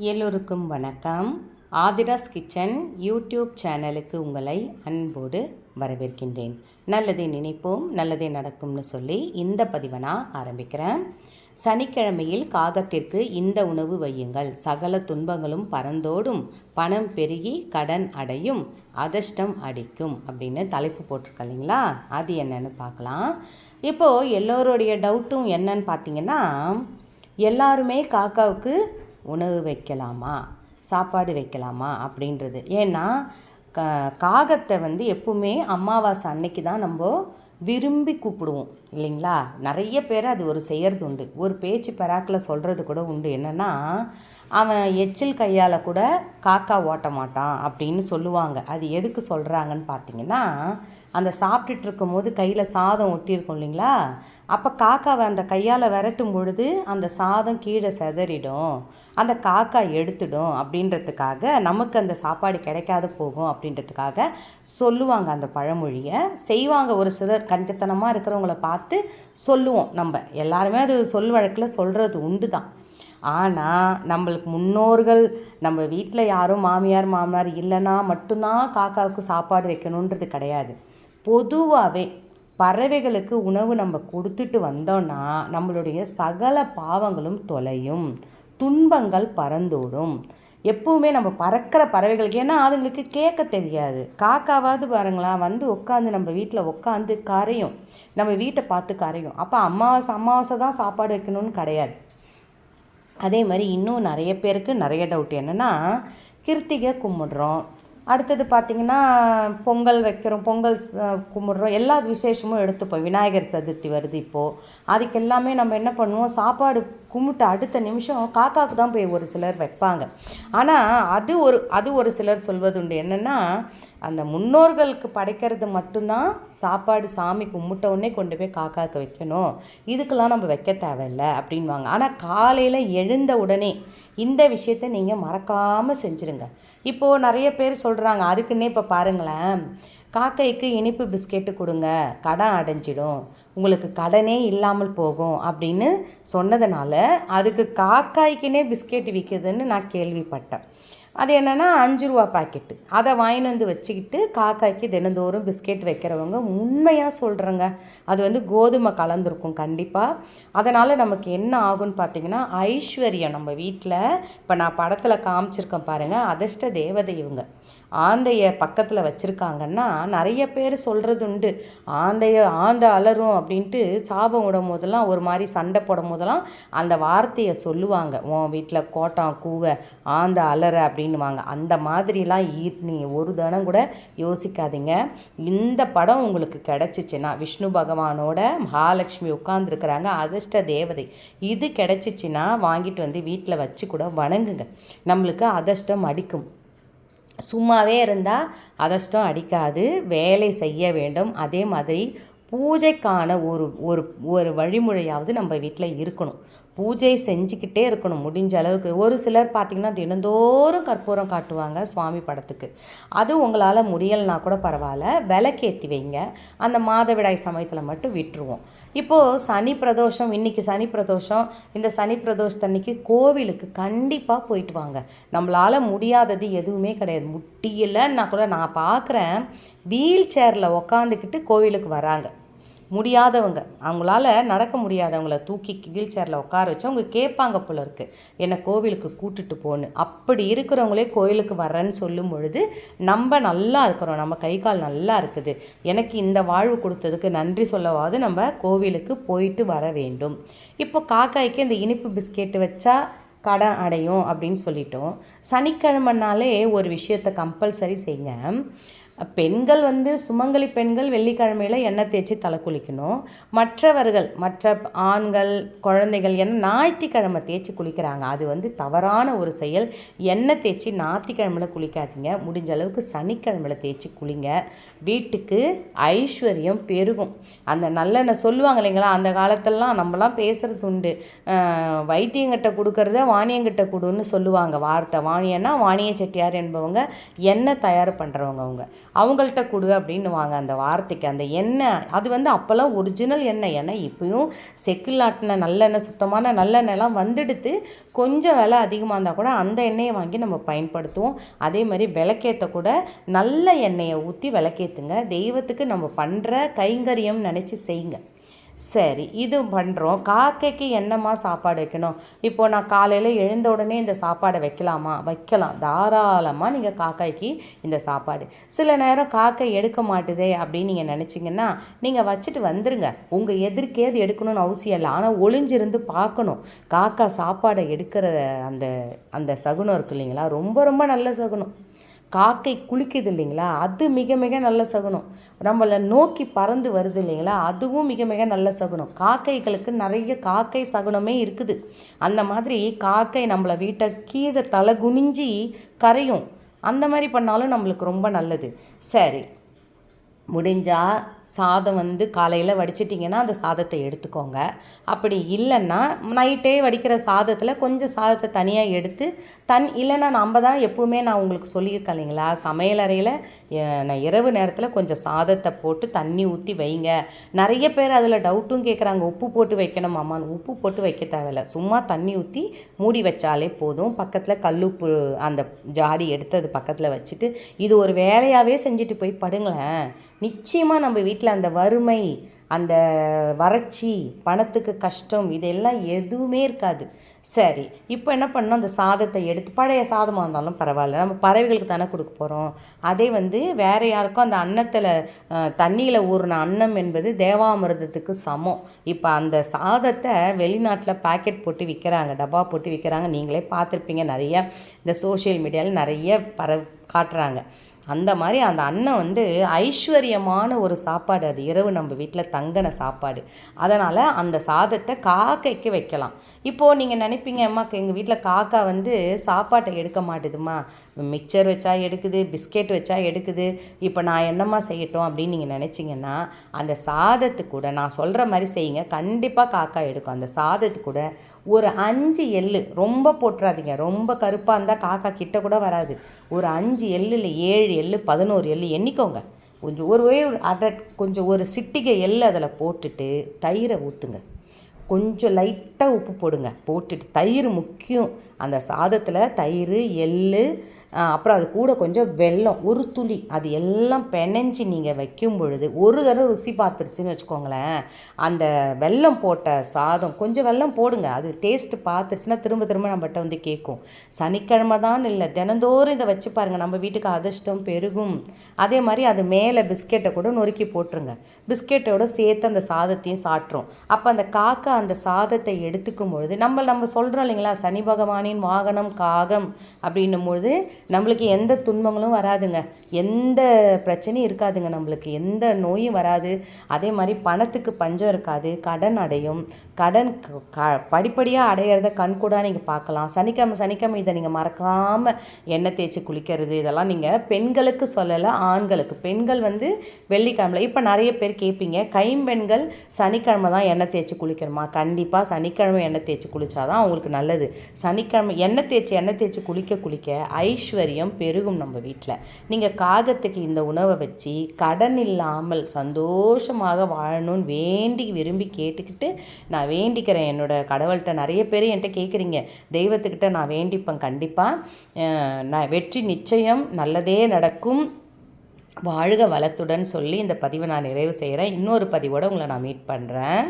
எல்லோருக்கும் வணக்கம். Aadhira's kitchen YouTube சேனலுக்கு உங்களை அன்போடு வரவேற்கின்றேன். நல்லதை நினைப்போம் நல்லதே நடக்கும்னு சொல்லி இந்த பதிவை நான் ஆரம்பிக்கிறேன். சனிக்கிழமையில் காகத்திற்கு இந்த உணவு வையுங்கள். சகல துன்பங்களும் பறந்தோடும் பணம் பெருகி கடன் அடையும் அதிர்ஷ்டம் அடிக்கும் அப்படின்னு தலைப்பு போட்டிருக்க இல்லைங்களா? அது என்னன்னு பார்க்கலாம். இப்போது எல்லோருடைய டவுட்டும் என்னன்னு பார்த்தீங்கன்னா எல்லாருமே காக்காவுக்கு உணவு வைக்கலாமா? சாப்பாடு வைக்கலாமா? அப்படின்றது. ஏன்னா க காகத்தை வந்து எப்பவுமே அமாவாசை அன்னைக்கு தான் நம்ம விரும்பி கூப்பிடுவோம் இல்லைங்களா? நிறைய பேர் அது ஒரு செய்கிறது உண்டு. ஒரு பேச்சு பெறாக்கில் சொல்கிறது கூட உண்டு. என்னென்னா அவன் எச்சில் கையால் கூட காக்கா ஓட்ட மாட்டான் அப்படின்னு சொல்லுவாங்க. அது எதுக்கு சொல்கிறாங்கன்னு பார்த்தீங்கன்னா அந்த சாப்பிட்டுட்டு இருக்கும்போது கையில் சாதம் ஒட்டியிருக்கும் இல்லைங்களா? அப்போ காக்காவை அந்த கையால் விரட்டும் பொழுது அந்த சாதம் கீழே செதறிடும். அந்த காக்கா எடுத்துடும் அப்படின்றதுக்காக நமக்கு அந்த சாப்பாடு கிடைக்காத போகும் அப்படின்றதுக்காக சொல்லுவாங்க அந்த பழமொழியை. செய்வாங்க ஒரு சிலர். கஞ்சத்தனமாக இருக்கிறவங்கள பார்த்து சொல்லுவோம் நம்ம. எல்லாருமே அது சொல் வழக்கில் சொல்கிறது உண்டு தான் ஆனால் நம்மளுக்கு முன்னோர்கள் நம்ம வீட்டில் யாரும் மாமியார் மாமனார் இல்லைன்னா மட்டும்தான் காக்காவுக்கு சாப்பாடு வைக்கணுன்றது கிடையாது. பொதுவாகவே பறவைகளுக்கு உணவு நம்ம கொடுத்துட்டு வந்தோன்னா நம்மளுடைய சகல பாவங்களும் தொலையும். துன்பங்கள் பறந்தோடும். எப்பவுமே நம்ம பறக்கிற பறவைகளுக்கு ஏன்னா அதுங்களுக்கு கேட்க தெரியாது. காக்காவாவது பாருங்களேன் வந்து உட்காந்து நம்ம வீட்டில் உட்காந்து கரையும். நம்ம வீட்டை பார்த்து கரையும். அப்போ அமாவாசை அமாவாசை தான் சாப்பாடு வைக்கணும்னு கிடையாது. அதே மாதிரி இன்னும் நிறைய பேருக்கு நிறைய டவுட் என்னென்னா கிருத்திகை கும்பிடுறோம். அடுத்தது பார்த்திங்கன்னா பொங்கல் வைக்கிறோம் பொங்கல் கும்பிட்றோம் கும்பிடுறோம். எல்லா விசேஷமும் எடுத்துப்போம் விநாயகர் சதுர்த்தி வருது இப்போது அதுக்கு எல்லாமே நம்ம என்ன பண்ணுவோம்? சாப்பாடு கும்பிட்டு அடுத்த நிமிஷம் காக்காவுக்கு தான் போய் ஒரு சிலர் வைப்பாங்க. ஆனால் அது ஒரு அது ஒரு சிலர் சொல்வதுண்டு என்னென்னா அந்த முன்னோர்களுக்கு படைக்கிறது மட்டும்தான் சாப்பாடு சாமி கும்பிட்டவுடனே கொண்டு போய் காக்காவுக்கு வைக்கணும். இதுக்கெல்லாம் நம்ம வைக்க தேவையில்ல அப்படின்வாங்க. ஆனால் காலையில் எழுந்த உடனே இந்த விஷயத்தை நீங்கள் மறக்காமல் செஞ்சுருங்க. இப்போது நிறைய பேர் சொல்கிறாங்க அதுக்குன்னே இப்போ பாருங்களேன் காக்கைக்கு இனிப்பு பிஸ்கெட்டு கொடுங்க கடன் அடைஞ்சிடும். உங்களுக்கு கடனே இல்லாமல் போகும் அப்படின்னு சொன்னதுனால அதுக்கு காக்காய்க்குனே பிஸ்கெட் விற்கிதுன்னு நான் கேள்விப்பட்டேன். அது என்னென்னா அஞ்சு ரூபா பாக்கெட்டு. அதை வாங்கிட்டு வந்து வச்சுக்கிட்டு காக்காய்க்கு தினந்தோறும் பிஸ்கெட் வைக்கிறவங்க உண்மையாக சொல்கிறேங்க அது வந்து கோதுமை கலந்துருக்கும் கண்டிப்பாக அதனால் நமக்கு என்ன ஆகும்னு பார்த்தீங்கன்னா ஐஸ்வர்யம் நம்ம வீட்டில் இப்போ நான் படத்தில் காமிச்சிருக்கேன் பாருங்கள் அதிர்ஷ்ட தேவதை இவங்க ஆந்தைய பக்கத்தில் வச்சுருக்காங்கன்னா நிறைய பேர் சொல்கிறது உண்டு. ஆந்தைய ஆந்த அலறும் அப்படின்ட்டு சாபம் விடும் போதெல்லாம் ஒரு மாதிரி சண்டை போடும் போதெல்லாம் அந்த வார்த்தையை சொல்லுவாங்க. உன் வீட்டில் கோட்டம் கூவ ஆந்த அலற அப்படின்னு அப்படின்னுவாங்க. அந்த மாதிரிலாம் ஈ நீங்கள் ஒரு தனம் கூட யோசிக்காதீங்க. இந்த படம் உங்களுக்கு கிடச்சிச்சின்னா விஷ்ணு பகவானோட மகாலட்சுமி உட்காந்துருக்குறாங்க அதிர்ஷ்ட தேவதை. இது கிடச்சிச்சின்னா வாங்கிட்டு வந்து வீட்டில் வச்சு கூட வணங்குங்க. நம்மளுக்கு அதிர்ஷ்டம் அடிக்கும். சும்மாவே இருந்தால் அதிர்ஷ்டம் அடிக்காது. வேலை செய்ய வேண்டும். அதே மாதிரி பூஜைக்கான ஒரு ஒரு ஒரு வழிமுறையாவது நம்ம வீட்டில் இருக்கணும். பூஜை செஞ்சுக்கிட்டே இருக்கணும் முடிஞ்ச அளவுக்கு. ஒரு சிலர் பார்த்திங்கன்னா தினந்தோறும் கற்பூரம் காட்டுவாங்க சுவாமி படத்துக்கு. அது உங்களால் முடியலைனா கூட பரவாயில்ல. விளக்கேற்றி வைங்க. அந்த மாதவிடாய் சமயத்தில் மட்டும் விட்டுருவோம். இப்போது சனி பிரதோஷம் இன்றைக்கி சனி பிரதோஷம். இந்த சனி பிரதோஷத்தன்னைக்கு கோவிலுக்கு கண்டிப்பாக போயிட்டு வாங்க. நம்மளால் முடியாதது எதுவுமே கிடையாது. முட்டியலைன்னா கூட நான் பார்க்குறேன் வீல் சேரில் உக்காந்துக்கிட்டு கோவிலுக்கு வராங்க. முடியாதவங்க. அவங்களால நடக்க முடியாதவங்கள தூக்கி வீல் சேரில் உட்கார வச்சு அவங்க கேட்பாங்க போல இருக்கு. என்னை கோவிலுக்கு கூட்டுட்டு போன்னு. அப்படி இருக்கிறவங்களே கோயிலுக்கு வரேன்னு சொல்லும் பொழுது நம்ம நல்லா இருக்கிறோம். நம்ம கை கால் நல்லா இருக்குது. எனக்கு இந்த வாழ்வு கொடுத்ததுக்கு நன்றி சொல்லவாவது நம்ம கோவிலுக்கு போயிட்டு வர வேண்டும். இப்போ காக்காய்க்கு இந்த இனிப்பு பிஸ்கெட்டு வச்சா கடன் அடையும் அப்படின்னு சொல்லிட்டோம். சனிக்கிழமைனாலே ஒரு விஷயத்தை கம்பல்சரி செய்யுங்க பெண்கள் வந்து சுமங்கலி பெண்கள் வெள்ளிக்கிழமையில் எண்ணெய் தேய்ச்சி தலை குளிக்கணும். மற்றவர்கள் மற்ற ஆண்கள் குழந்தைகள் என்ன ஞாயிற்றுக்கிழமை தேய்ச்சி குளிக்கிறாங்க. அது வந்து தவறான ஒரு செயல். எண்ணெய் தேய்ச்சி ஞாயிற்றுக்கிழமையில் குளிக்காதீங்க. முடிஞ்ச அளவுக்கு சனிக்கிழமையில் தேய்ச்சி குளிங்க. வீட்டுக்கு ஐஸ்வர்யம் பெருகும். அந்த நல்லெண்ணெய் சொல்லுவாங்க இல்லைங்களா? அந்த காலத்திலலாம் நம்மலாம் பேசுகிறது உண்டு. வைத்தியங்கிட்ட கொடுக்கறத வாணியங்கிட்ட கொடுன்னு சொல்லுவாங்க. வார்த்தை வாணியன்னா வாணிய செட்டியார் என்பவங்க எண்ணெய் தயார் பண்ணுறவங்க அவங்க. அவங்கள்ட்ட கொடு அப்படின்னு வாங்க அந்த வார்த்தைக்கு. அந்த எண்ணெய் அது வந்து அப்போல்லாம் ஒரிஜினல் எண்ணெய். ஏன்னா இப்போயும் செக்கில் ஆட்டின நல்லெண்ணெய் சுத்தமான நல்லெண்ணெய்லாம் வந்துடுத்து கொஞ்சம் விலை அதிகமாக இருந்தால் கூட அந்த எண்ணெயை வாங்கி நம்ம பயன்படுத்துவோம். அதே மாதிரி விளக்கேற்ற கூட நல்ல எண்ணெயை ஊற்றி விளக்கேற்றுங்க தெய்வத்துக்கு நம்ம பண்ணுற கைங்கரியம் நினச்சி செய்யுங்க. சரி இது பண்ணுறோம் காக்கைக்கு என்னம்மா சாப்பாடு வைக்கணும்? இப்போது நான் காலையில் எழுந்த உடனே இந்த சாப்பாடை வைக்கலாமா? வைக்கலாம். தாராளமாக நீங்கள் காக்காய்க்கு இந்த சாப்பாடு. சில நேரம் காக்கை எடுக்க மாட்டுதே அப்படின்னு நீங்கள் நினச்சிங்கன்னா நீங்கள் வச்சுட்டு வந்துடுங்க உங்கள் எதிர்க்கே அது எடுக்கணும்னு அவசியம் இல்லை. ஆனால் ஒளிஞ்சிருந்து பார்க்கணும். காக்கா சாப்பாடை எடுக்கிற அந்த அந்த சகுனம் இருக்கு இல்லைங்களா? ரொம்ப ரொம்ப நல்ல சகுனம். காக்கை குளிக்குது இல்லைங்களா? அது மிக மிக நல்ல சகுனம். நம்மளை நோக்கி பறந்து வருது இல்லைங்களா? அதுவும் மிக மிக நல்ல சகுனம். காக்கைகளுக்கு நிறைய காக்கை சகுனமே இருக்குது. அந்த மாதிரி காக்கை நம்மளை வீட்டை கீழே தலை குனிஞ்சி கரையும். அந்த மாதிரி பண்ணாலும் நம்மளுக்கு ரொம்ப நல்லது. சரி. முடிஞ்சால் சாதம் வந்து காலையில் வடிச்சிட்டிங்கன்னா அந்த சாதத்தை எடுத்துக்கோங்க. அப்படி இல்லைன்னா நைட்டே வடிக்கிற சாதத்தில் கொஞ்சம் சாதத்தை தனியாக எடுத்து தன் இல்லைன்னா நம்ம தான் எப்பவுமே நான் உங்களுக்கு சொல்லியிருக்கேன் இல்லைங்களா? சமையலறையில் நான் இரவு நேரத்தில் கொஞ்சம் சாதத்தை போட்டு தண்ணி ஊற்றி வைங்க. நிறைய பேர் அதில் டவுட்டும் கேட்குறாங்க உப்பு போட்டு வைக்கணும் அம்மான்னு. உப்பு போட்டு வைக்க தேவையில்ல. சும்மா தண்ணி ஊற்றி மூடி வச்சாலே போதும். பக்கத்தில் கல்லுப்பு அந்த ஜாடி எடுத்து அது பக்கத்தில் வச்சுட்டு இது ஒரு வேலையாகவே செஞ்சுட்டு போய் படுங்களேன். நிச்சயமாக நம்ம வீட்டில் அந்த வறுமை அந்த வறட்சி பணத்துக்கு கஷ்டம் இதெல்லாம் எதுவுமே இருக்காது. சரி இப்போ என்ன பண்ணோம் அந்த சாதத்தை எடுத்து பழைய சாதமாக இருந்தாலும் பரவாயில்ல. நம்ம பறவைகளுக்கு தானே கொடுக்க போகிறோம் அதே வந்து வேறு யாருக்கும் அந்த அன்னத்தில் தண்ணியில் ஊறின அன்னம் என்பது தேவாமிர்தத்துக்கு சமம். இப்போ அந்த சாதத்தை வெளிநாட்டில் பாக்கெட் போட்டு விற்கிறாங்க டப்பா போட்டு விற்கிறாங்க நீங்களே பார்த்துருப்பீங்க. நிறைய இந்த சோஷியல் மீடியாவில் நிறைய பர காட்டுறாங்க. அந்த மாதிரி அந்த அன்னம் வந்து ஐஸ்வர்யமான ஒரு சாப்பாடு அது. இரவு நம்ம வீட்டில் தங்கின சாப்பாடு. அதனால் அந்த சாதத்தை காக்கைக்கு வைக்கலாம். இப்போது நீங்கள் நினைப்பீங்க அம்மாக்கு எங்கள் வீட்டில் காக்கா வந்து சாப்பாட்டை எடுக்க மாட்டுதுமா மிக்சர் வச்சா எடுக்குது பிஸ்கெட் வச்சா எடுக்குது. இப்போ நான் என்னம்மா செய்யட்டும்? அப்படின்னு நீங்கள் நினச்சிங்கன்னா அந்த சாதத்து கூட நான் சொல்கிற மாதிரி செய்யுங்க. கண்டிப்பாக காக்கா எடுக்கும். அந்த சாதத்து கூட ஒரு அஞ்சு எள்ளு ரொம்ப போட்டுறாதீங்க. ரொம்ப கருப்பாக இருந்தால் காக்கா கிட்ட கூட வராது. ஒரு அஞ்சு எள்ளு இல்லை ஏழு எள்ளு பதினோரு எள்ளு எண்ணிக்கோங்க. கொஞ்சம் ஒரு ஒரே ஒரு கொஞ்சம் ஒரு சிட்டிகை எள்ளு அதில் போட்டுட்டு தயிரை ஊற்றுங்க கொஞ்சம் லைட்டாக உப்பு போடுங்க. போட்டுட்டு தயிர் முக்கியம். அந்த சாதத்தில் தயிர் எள்ளு அப்புறம் அது கூட கொஞ்சம் வெல்லம் ஒரு துளி அது எல்லாம் பெனஞ்சி நீங்கள் வைக்கும் பொழுது ஒரு தடவை ருசி பார்த்துருச்சுன்னு வச்சுக்கோங்களேன். அந்த வெல்லம் போட்ட சாதம் கொஞ்சம் வெல்லம் போடுங்க. அது டேஸ்ட்டு பார்த்துருச்சுன்னா திரும்ப திரும்ப நம்மகிட்ட வந்து கேட்கும். சனிக்கிழமை தான் இல்லை தினந்தோறும் இதை வச்சு பாருங்கள் நம்ம வீட்டுக்கு அதிர்ஷ்டம் பெருகும். அதே மாதிரி அது மேலே பிஸ்கெட்டை கூட நொறுக்கி போட்டுருங்க. பிஸ்கெட்டோட சேர்த்து அந்த சாதத்தையும் சாட்டுறோம் அப்போ அந்த காக்கா அந்த சாதத்தை எடுத்துக்கும் பொழுது நம்ம நம்ம சொல்கிறோம் இல்லைங்களா சனி பகவானின் வாகனம் காகம் அப்படின்னும் பொழுது நம்மளுக்கு எந்த துன்பங்களும் வராதுங்க. எந்த பிரச்சனையும் இருக்காதுங்க நம்மளுக்கு. எந்த நோயும் வராது. அதே மாதிரி பணத்துக்கு பஞ்சம் இருக்காது. கடன் அடையும். கடன் க படிப்படியாக அடையிறத கண்கூடாக நீங்கள் பார்க்கலாம். சனிக்கிழமை சனிக்கிழமை இதை நீங்கள் மறக்காமல் எண்ணெய் தேய்ச்சி குளிக்கிறது இதெல்லாம் நீங்கள் பெண்களுக்கு சொல்லலை ஆண்களுக்கு. பெண்கள் வந்து வெள்ளிக்கிழமை இப்போ நிறைய பேர் கேட்பீங்க கைம்பெண்கள் சனிக்கிழமை தான் எண்ணெய் தேய்ச்சி குளிக்கணுமா? கண்டிப்பாக சனிக்கிழமை எண்ணெய் தேய்ச்சி குளித்தாதான் அவங்களுக்கு நல்லது. சனிக்கிழமை எண்ணெய் தேய்ச்சி எண்ணெய் தேய்ச்சி குளிக்க குளிக்க ஐஸ்வர்யம் பெருகும் நம்ம வீட்டில் நீங்கள் காகத்துக்கு இந்த உணவை வச்சு கடன் இல்லாமல் சந்தோஷமாக வாழணும்னு வேண்டி விரும்பி கேட்டுக்கிட்டு நான் வேண்டிக்கிறேன். என்னோடய கடவுள்கிட்ட நிறைய பேர் என்கிட்ட கேட்குறீங்க தெய்வத்துக்கிட்ட நான் வேண்டிப்பேன் கண்டிப்பாக நான் வெற்றி நிச்சயம் நல்லதே நடக்கும். வாழ்க வளத்துடன் சொல்லி இந்த பதிவை நான் நிறைவு செய்கிறேன் இன்னொரு பதிவோடு உங்களை நான் மீட் பண்ணுறேன்